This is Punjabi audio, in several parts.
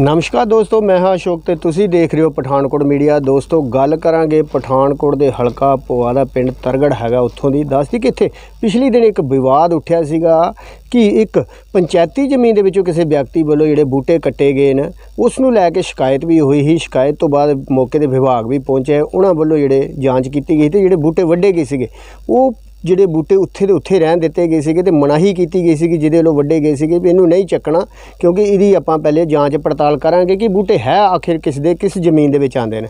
ਨਮਸਕਾਰ ਦੋਸਤੋ, ਮੈਂ ਹਾਂ ਅਸ਼ੋਕ ਤੇ ਤੁਸੀਂ ਦੇਖ ਰਹੇ ਹੋ ਪਠਾਨਕੋਟ ਮੀਡੀਆ। ਦੋਸਤੋ, ਗੱਲ ਕਰਾਂਗੇ ਪਠਾਨਕੋਟ ਦੇ ਹਲਕਾ ਪੋਆ ਦਾ ਪਿੰਡ ਤਰਗੜ ਹੈਗਾ ਉੱਥੋਂ ਦੀ। ਦੱਸਦੀ ਕਿ ਇੱਥੇ ਪਿਛਲੀ ਦਿਨ ਇੱਕ ਵਿਵਾਦ ਉੱਠਿਆ ਸੀਗਾ ਕਿ ਇੱਕ ਪੰਚਾਇਤੀ ਜ਼ਮੀਨ ਦੇ ਵਿੱਚੋਂ ਕਿਸੇ ਵਿਅਕਤੀ ਵੱਲੋਂ ਜਿਹੜੇ ਬੂਟੇ ਕੱਟੇ ਗਏ ਨੇ, ਉਸ ਨੂੰ ਲੈ ਕੇ ਸ਼ਿਕਾਇਤ ਵੀ ਹੋਈ ਸੀ। ਸ਼ਿਕਾਇਤ ਤੋਂ ਬਾਅਦ ਮੌਕੇ ਤੇ ਵਿਭਾਗ ਵੀ ਪਹੁੰਚਿਆ। ਉਹਨਾਂ ਵੱਲੋਂ ਜਿਹੜੇ ਜਾਂਚ ਕੀਤੀ ਗਈ ਤੇ ਜਿਹੜੇ ਬੂਟੇ ਵੱਢੇ ਗਏ ਸੀਗੇ, ਉਹ ਜਿਹੜੇ ਬੂਟੇ ਉੱਥੇ ਦੇ ਉੱਥੇ ਰਹਿਣ ਦਿੱਤੇ ਗਏ ਸੀਗੇ ਤੇ ਮਨਾਹੀ ਕੀਤੀ ਗਈ ਸੀ ਕਿ ਜਿਹਦੇ ਵੱਲੋਂ ਵੱਡੇ ਗਏ ਸੀਗੇ ਵੀ ਇਹਨੂੰ ਨਹੀਂ ਚੱਕਣਾ, ਕਿਉਂਕਿ ਇਹਦੀ ਆਪਾਂ ਪਹਿਲੇ ਜਾਂਚ ਪੜਤਾਲ ਕਰਾਂਗੇ ਕਿ ਬੂਟੇ ਹੈ ਆਖਿਰ ਕਿਸ ਦੇ, ਕਿਸ ਜ਼ਮੀਨ ਦੇ ਵਿੱਚ ਆਉਂਦੇ ਨੇ।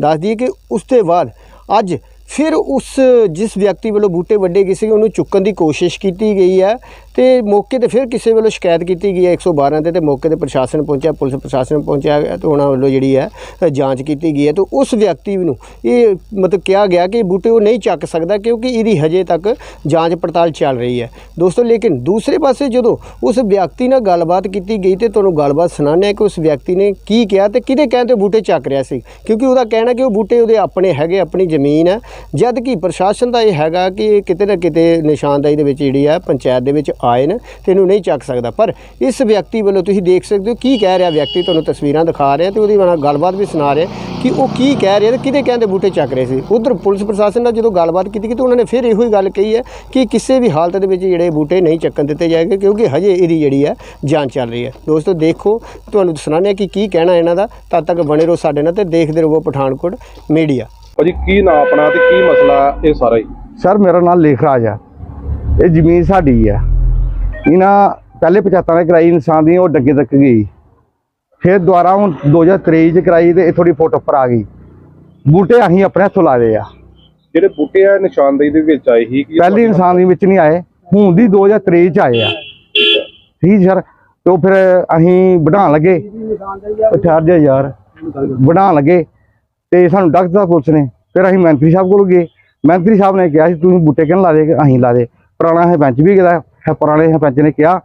ਦੱਸ ਦਈਏ ਕਿ ਉਸ ਤੋਂ ਬਾਅਦ ਅੱਜ ਫਿਰ ਉਸ ਜਿਸ ਵਿਅਕਤੀ ਵੱਲੋਂ ਬੂਟੇ ਵੱਡੇ ਗਏ ਸੀਗੇ ਉਹਨੂੰ ਚੁੱਕਣ ਦੀ ਕੋਸ਼ਿਸ਼ ਕੀਤੀ ਗਈ ਹੈ ਤੇ ਮੌਕੇ ਤੇ ਫਿਰ ਕਿਸੇ ਵੱਲੋਂ ਸ਼ਿਕਾਇਤ ਕੀਤੀ ਗਈ ਹੈ 112 ਤੇ ਤੇ ਮੌਕੇ ਤੇ ਪ੍ਰਸ਼ਾਸਨ ਪਹੁੰਚਿਆ, ਪੁਲਿਸ ਪ੍ਰਸ਼ਾਸਨ ਪਹੁੰਚਿਆ ਗਿਆ ਤੇ ਉਹਨਾਂ ਵੱਲੋਂ ਜਿਹੜੀ ਹੈ ਜਾਂਚ ਕੀਤੀ ਗਈ ਹੈ। ਤੇ ਉਸ ਵਿਅਕਤੀ ਨੂੰ ਇਹ ਮਤਲਬ ਕਿਹਾ ਗਿਆ ਕਿ ਬੂਟੇ ਉਹ ਨਹੀਂ ਚੱਕ ਸਕਦਾ ਕਿਉਂਕਿ ਇਹਦੀ ਹਜੇ ਤੱਕ ਜਾਂਚ ਪੜਤਾਲ ਚੱਲ ਰਹੀ ਹੈ। ਦੋਸਤੋ, ਲੇਕਿਨ ਦੂਸਰੇ ਪਾਸੇ ਜਦੋਂ ਉਸ ਵਿਅਕਤੀ ਨਾਲ ਗੱਲਬਾਤ ਕੀਤੀ ਗਈ ਤੇ ਤੁਹਾਨੂੰ ਗੱਲਬਾਤ ਸੁਣਾਉਂਦੇ ਹਾਂ ਕਿ ਉਸ ਵਿਅਕਤੀ ਨੇ ਕੀ ਕਿਹਾ ਤੇ ਕਿਹਦੇ ਕਹਿਣ ਤੇ ਬੂਟੇ ਚੱਕ ਰਿਹਾ ਸੀ। ਕਿਉਂਕਿ ਉਹਦਾ ਕਹਿਣਾ ਕਿ ਉਹ ਬੂਟੇ ਉਹਦੇ ਆਪਣੇ ਹੈਗੇ, ਆਪਣੀ ਜ਼ਮੀਨ ਹੈ। ਜਦ ਕਿ ਪ੍ਰਸ਼ਾਸਨ ਦਾ ਇਹ ਹੈਗਾ ਕਿ ਇਹ ਕਿਤੇ ਨਾ ਕਿਤੇ ਨਿਸ਼ਾਨਦਾਈ ਦੇ ਵਿੱਚ ਜਿਹੜੀ ਹੈ, ਪੰਚਾਇਤ ਦੇ ਵਿੱਚ ਆਏ ਨੇ ਤੇ ਇਹਨੂੰ ਨਹੀਂ ਚੱਕ ਸਕਦਾ। ਪਰ ਇਸ ਵਿਅਕਤੀ ਵੱਲੋਂ ਤੁਸੀਂ ਦੇਖ ਸਕਦੇ ਹੋ ਕੀ ਕਹਿ ਰਿਹਾ ਵਿਅਕਤੀ ਤੁਹਾਨੂੰ ਤਸਵੀਰਾਂ ਦਿਖਾ ਰਿਹਾ ਤੇ ਉਹਦੀ ਨਾਲ ਗੱਲਬਾਤ ਵੀ ਸੁਣਾ ਰਿਹਾ ਕਿ ਉਹ ਕੀ ਕਹਿ ਰਿਹਾ ਤੇ ਕਿਹਦੇ ਕਹਿੰਦੇ ਬੂਟੇ ਚੱਕ ਰਹੇ ਸੀ। ਉਧਰ ਪੁਲਿਸ ਪ੍ਰਸ਼ਾਸਨ ਨਾਲ ਜਦੋਂ ਗੱਲਬਾਤ ਕੀਤੀ ਕਿ ਤੇ ਉਹਨਾਂ ਨੇ ਫਿਰ ਇਹੋ ਹੀ ਗੱਲ ਕਹੀ ਹੈ ਕਿ ਕਿਸੇ ਵੀ ਹਾਲਤ ਦੇ ਵਿੱਚ ਜਿਹੜੇ ਬੂਟੇ ਨਹੀਂ ਚੱਕਣ ਦਿੱਤੇ ਜਾਏਗੇ ਕਿਉਂਕਿ ਹਜੇ ਇਹਦੀ ਜਿਹੜੀ ਹੈ ਜਾਂਚ ਚੱਲ ਰਹੀ ਹੈ। ਦੋਸਤੋ ਦੇਖੋ ਤੁਹਾਨੂੰ ਸੁਣਾਉਂਦੇ ਹਾਂ ਕਿ ਕੀ ਕਹਿਣਾ ਇਹਨਾਂ ਦਾ ਤਦ ਤੱਕ ਬਣੇ ਰਹੋ ਸਾਡੇ ਨਾਲ ਤੇ ਦੇਖਦੇ ਰਹੋ ਪਠਾਨਕੋਟ ਮੀਡੀਆ। ਭਾਜੀ ਕੀ ਨਾਂ ਆਪਣਾ ਤੇ ਕੀ ਮਸਲਾ ਇਹ ਸਾਰਾ ਹੀ? ਸਰ ਮੇਰਾ ਨਾਮ ਲੇਖਰਾਜ ਆ। ਇਹ ਜ਼ਮੀਨ ਸਾਡੀ ਆ। ਇਹਨਾਂ ਪਹਿਲੇ ਪੰਚਾਇਤਾਂ ਨੇ ਕਰਾਈ ਇਨਸਾਨ ਦੀ ਉਹ ਡੱਗੇ ਤੱਕ ਗਈ। ਫਿਰ ਦੁਬਾਰਾ ਹੁਣ 2023 ਚ ਕਰਾਈ ਤੇ ਇਹ ਥੋੜੀ ਫੋਟੋ ਉੱਪਰ ਆ ਗਈ। ਬੂਟੇ ਅਸੀਂ ਆਪਣੇ ਹੱਥੋਂ ਲਾਏ ਆ। ਜਿਹੜੇ ਬੂਟੇ ਆ ਨਿਸ਼ਾਨਦੇਹੀ ਦੇ ਵਿੱਚ ਆਏ ਸੀ ਕਿ ਪਹਿਲੀ ਇਨਸਾਨ ਦੇ ਵਿੱਚ ਨਹੀਂ ਆਏ ਹੁਣ ਦੀ 2023 ਚ ਆਏ ਆ। ਠੀਕ ਸਰ ਤੇ ਉਹ ਫਿਰ ਅਸੀਂ ਵਧਾਉਣ ਲੱਗੇ। ਉਹ ਠਹਿਰ ਜਾ ਯਾਰ ਵਧਾਉਣ ਲੱਗੇ। ਤੇ ਸਾਨੂੰ ਡਾਕਟਰ ਪੁਲਿਸ ਨੇ ਫਿਰ ਅਸੀਂ ਮੰਤਰੀ ਸਾਹਿਬ ਕੋਲ ਗਏ। ਮੰਤਰੀ ਸਾਹਿਬ ਨੇ ਕਿਹਾ ਸੀ ਤੁਸੀਂ ਬੂਟੇ ਕਿਉਂ ਲਾ ਦੇ ਅਸੀਂ ਲਾ ਦੇ ਪੁਰਾਣਾ ਹੈ ਪੰਚ ਵੀ ਹੈ ਪੁਰਾਣੇ ਪੰਚ ਨੇ ਕਿਹਾ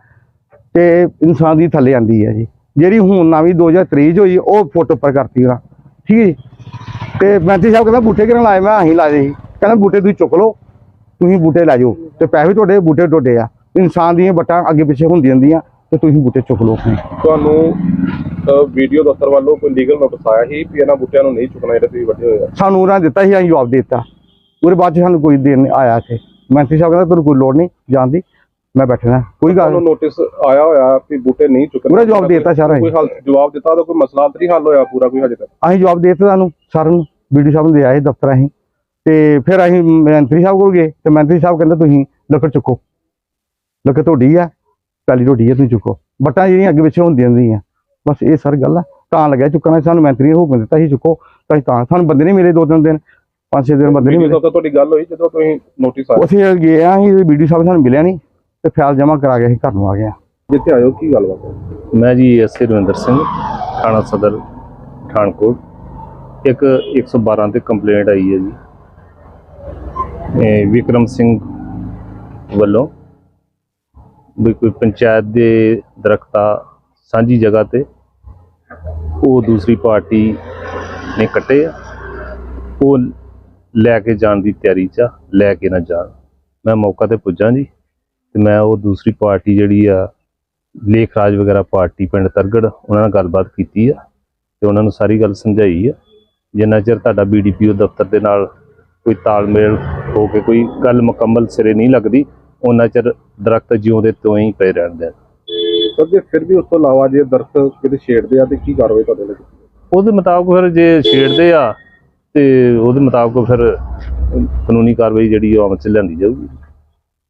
ਤੇ ਇਨਸਾਨ ਦੀ ਥੱਲੇ ਆਂਦੀ ਹੈ ਜੀ। ਜਿਹੜੀ ਹੁਣ ਨਵੀਂ 2023 ਚ ਹੋਈ ਉਹ ਫੋਟੋ ਉੱਪਰ ਕਰਤੀ ਉਹਨਾਂ। ਠੀਕ ਹੈ ਜੀ? ਤੇ ਮੰਤਰੀ ਸਾਹਿਬ ਕਹਿੰਦਾ ਬੂਟੇ ਕਿਉਂ ਲਾਏ? ਮੈਂ ਅਸੀਂ ਲਾ ਦੇ ਸੀ। ਕਹਿੰਦਾ ਬੂਟੇ ਤੁਸੀਂ ਚੁੱਕ ਲਓ ਤੁਸੀਂ ਬੂਟੇ ਲੈ ਜਾਓ। ਤੇ ਪੈਸੇ ਤੁਹਾਡੇ ਬੂਟੇ ਟੋਡੇ ਆ। ਇਨਸਾਨ ਦੀਆਂ ਬੱਟਾਂ ਅੱਗੇ ਪਿੱਛੇ ਹੁੰਦੀਆਂ ਹੁੰਦੀਆਂ ਤੇ ਤੁਸੀਂ ਬੂਟੇ ਚੁੱਕ ਲਓ ਤੁਹਾਨੂੰ ਵੀਡੀਓ ਦਫ਼ਤਰ ਵੱਲੋਂ ਕੋਈ ਲੀਗਲ ਨੋਟਿਸ ਆਇਆ ਸੀ ਵੀ ਇਹਨਾਂ ਬੂਟਿਆਂ ਨੂੰ ਨਹੀਂ ਚੁੱਕਣਾ ਜਿਹੜੇ ਤੁਸੀਂ ਵੱਡੇ ਹੋਏ ਆ? ਸਾਨੂੰ ਉਹਨਾਂ ਨੇ ਦਿੱਤਾ ਸੀ ਅਸੀਂ ਜਵਾਬ ਦਿੱਤਾ। ਉਹਦੇ ਬਾਅਦ 'ਚ ਸਾਨੂੰ ਕੋਈ ਦੇਣ ਆਇਆ ਇੱਥੇ। ਮੰਤਰੀ ਸਾਹਿਬ ਕਹਿੰਦਾ ਤੁਹਾਨੂੰ ਕੋਈ ਲੋੜ ਨਹੀਂ ਜਾਣ ਦੀ। ਮੈਂ ਬੈਠਣਾ ਕੋਈ ਗੱਲ ਤੁਹਾਨੂੰ ਨੋਟਿਸ ਆਇਆ ਹੋਇਆ ਵੀ ਬੂਟੇ ਨਹੀਂ ਚੁੱਕਣੇ ਪੂਰਾ ਜਵਾਬ ਦਿੱਤਾ ਸਾਰਾ ਕੋਈ। ਹੱਲ ਜਵਾਬ ਦਿੱਤਾ ਤਾਂ ਕੋਈ ਮਸਲਾ ਤਾਂ ਨਹੀਂ ਹੱਲ ਹੋਇਆ ਪੂਰਾ ਕੋਈ ਹਜੇ ਤੱਕ? ਅਸੀਂ ਜਵਾਬ ਦਿੱਤਾ ਤੁਹਾਨੂੰ ਸਾਰਿਆਂ ਨੂੰ। ਵੀਡੀਓ ਸਾਹਿਬ ਨੂੰ ਦੇ ਆਏ ਦਫ਼ਤਰ ਅਸੀਂ। ਤੇ ਫਿਰ ਅਸੀਂ ਮੰਤਰੀ ਸਾਹਿਬ ਕੋਲ ਗਏ ਤੇ ਮੰਤਰੀ ਸਾਹਿਬ ਕਹਿੰਦਾ ਤੁਸੀਂ ਲੱਕੜ ਚੁੱਕੋ। ਲੱਕੜ ਤੁਹਾਡੀ ਆ ਪਹਿਲੀ ਤੁਹਾਡੀ ਆ ਤੁਸੀਂ ਚੁੱਕੋ। ਬੱਟਾਂ ਜਿਹੜੀਆਂ ਅੱਗੇ ਪਿੱਛੇ ਹੁੰਦੀਆਂ ਹੁੰਦੀਆਂ ਬਸ ਇਹ ਸਰ ਗੱਲ ਆ। ਤਾਂ ਲੱਗਿਆ ਚੁੱਕਣਾ ਸਾਨੂੰ ਮੰਤਰੀ ਨੇ ਹੁਕਮ ਦਿੱਤਾ ਸੀ ਚੁੱਕੋ। ਤਾਂ ਅਸੀਂ ਤਾਂ ਸਾਨੂੰ ਬੰਦੇ ਨਹੀਂ ਮਿਲੇ ਦੋ ਤਿੰਨ ਦਿਨ। ਪੰਜ ਛੇ ਦਿਨ ਬੰਦੇ ਨਹੀਂ ਮਿਲੇ। ਤੁਹਾਡੀ ਗੱਲ ਹੋਈ ਜਦੋਂ ਤੁਸੀਂ ਨੋਟਿਸ ਆਇਆ ਉੱਥੇ ਗਏ ਆ ਅਸੀਂ ਵੀਡੀਓ ਸਾਹਿਬ ਸਾਨੂੰ ਮਿਲਿਆ ਨਹੀਂ। ਤੇ ਫਾਈਲ ਜਮ੍ਹਾਂ ਕਰਾ ਕੇ ਅਸੀਂ ਘਰ ਨੂੰ ਆ ਗਏ ਆ ਜਿੱਥੇ ਆਇਓ ਕੀ ਗੱਲਬਾਤ ਹੈ? ਮੈਂ ਜੀ ਐਸ ਰਵਿੰਦਰ ਸਿੰਘ ਥਾਣਾ ਸਦਰ ਪਠਾਨਕੋਟ। ਇੱਕ 112 ਤੇ ਕੰਪਲੇਂਟ ਆਈ ਹੈ ਜੀ। ਇਹ ਵਿਕਰਮ ਸਿੰਘ ਵੱਲੋਂ ਵੀ ਕੋਈ ਪੰਚਾਇਤ ਦੇ ਦਰਖਤਾ ਸਾਂਝੀ ਜਗ੍ਹਾ ਤੇ ਉਹ ਦੂਸਰੀ ਪਾਰਟੀ ਨੇ ਕੱਟੇ ਆ। ਉਹ ਲੈ ਕੇ ਜਾਣ ਦੀ ਤਿਆਰੀ 'ਚ ਆ, ਲੈ ਕੇ ਨਾ ਜਾਣ। ਮੈਂ ਮੌਕਾ ਤੇ ਪੁੱਜਾਂ ਜੀ। ਤੇ ਮੈਂ ਉਹ ਦੂਸਰੀ ਪਾਰਟੀ ਜਿਹੜੀ ਆ ਲੇਖ ਰਾਜ ਵਗੈਰਾ ਪਾਰਟੀ ਪਿੰਡ ਤਰਗੜ ਉਹਨਾਂ ਨਾਲ ਗੱਲਬਾਤ ਕੀਤੀ ਆ ਤੇ ਉਹਨਾਂ ਨੂੰ ਸਾਰੀ ਗੱਲ ਸਮਝਾਈ ਆ। ਜਿੰਨਾ ਚਿਰ ਤੁਹਾਡਾ ਬੀਡੀਪੀਓ ਦਫ਼ਤਰ ਦੇ ਨਾਲ ਕੋਈ ਤਾਲਮੇਲ ਹੋ ਕੇ ਕੋਈ ਗੱਲ ਮੁਕੰਮਲ ਸਿਰੇ ਨਹੀਂ ਲੱਗਦੀ ਉਹਨਾਂ ਚਿਰ ਦਰਖਤ ਜਿਉਂਦੇ ਤੋਂ ਹੀ ਪਏ ਰਹਿਣਦੇ ਆ। ਸਰ ਜੇ ਫਿਰ ਵੀ ਉਸ ਤੋਂ ਇਲਾਵਾ ਜੇ ਦਰਖਤ ਕਿਤੇ ਛੇੜਦੇ ਆ ਤੇ ਕੀ ਕਾਰਵਾਈ ਤੁਹਾਡੇ ਲਈ ਉਹਦੇ ਮੁਤਾਬਕ ਫਿਰ ਜੇ ਛੇੜਦੇ ਆ ਤੇ ਉਹਦੇ ਮੁਤਾਬਕ ਫਿਰ ਕਾਨੂੰਨੀ ਕਾਰਵਾਈ ਜਿਹੜੀ ਉਹ ਅਮਲ ਚ ਲਿਆਂਦੀ ਜਾਊਗੀ।